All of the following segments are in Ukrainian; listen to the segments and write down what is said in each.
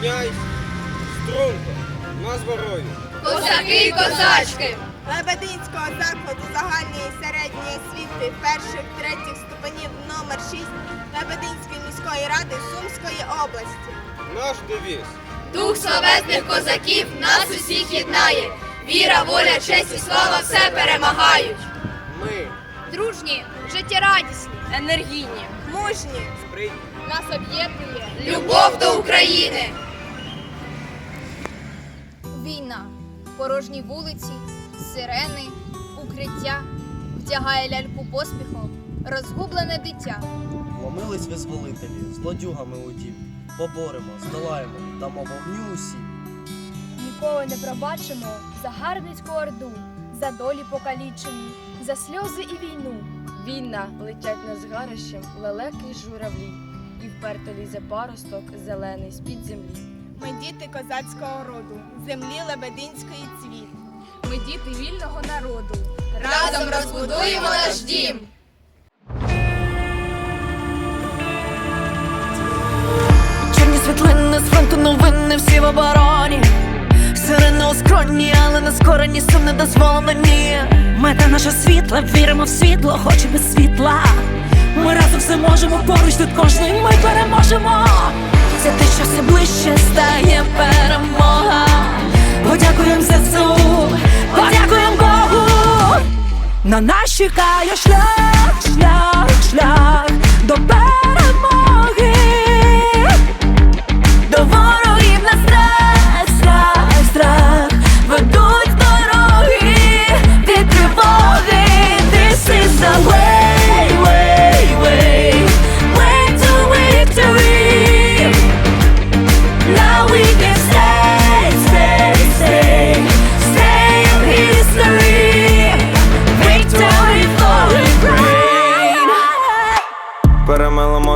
князь, струнко, на зброю. Козаки і козачки. Лебединського закладу загальної середньої освіти перших третіх ступенів номер 6 Лебединської міської ради Сумської області. Наш девіз. Дух славетних козаків нас усіх єднає. Віра, воля, честь і слава все перемагають. Ми дружні, життєрадісні, енергійні, мужні, спритні. нас об'єднує любов до України. Війна, порожні вулиці, сирени, укриття, втягає ляльку поспіхом, розгублене дитя. Ломились визволителі, злодюгами у дім. Поборемо, здолаємо, дамо вогню усі. Ніколи не пробачимо загарбницьку орду, за долі покалічені, за сльози і війну. Війна летять над згарищем лелеки й журавлі, і вперто лізе паросток зелений з-під землі. Ми діти козацького роду, землі Лебединської цвіт. Ми діти вільного народу. Разом розбудуємо наш дім. Чорні світлини з фронту новини всі в обороні. Сирени у скроні, але не скорені, сум не дозволено ні. Мета наша світла, віримо в світло, хоч і без світла. Ми разом все можемо, поруч тут кожний ми переможемо. Це те, що все ближче стає перемога. Подякуємо ЗСУ, подякуємо Богу. На нас чекає шлях, шлях,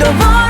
До ворогів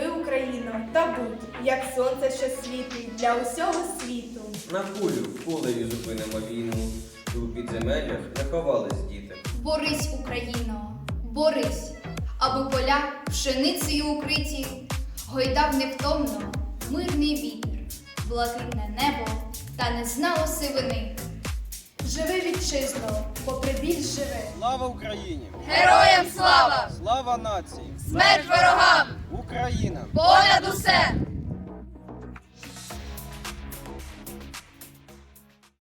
Живи Україно та будь, як сонце, що світить для усього світу. На кулю в полеві зупинимо війну. І у підземеллях не ховались діти. Борись, Україно, борись, аби поля пшеницею укриті, гойдав невтомно мирний вітер, блакитне небо та не знало сивини. Живи вітчизно, попри біль живи. Слава Україні! Героям слава! Слава нації! Смерть ворогам! Україна! Понад усе!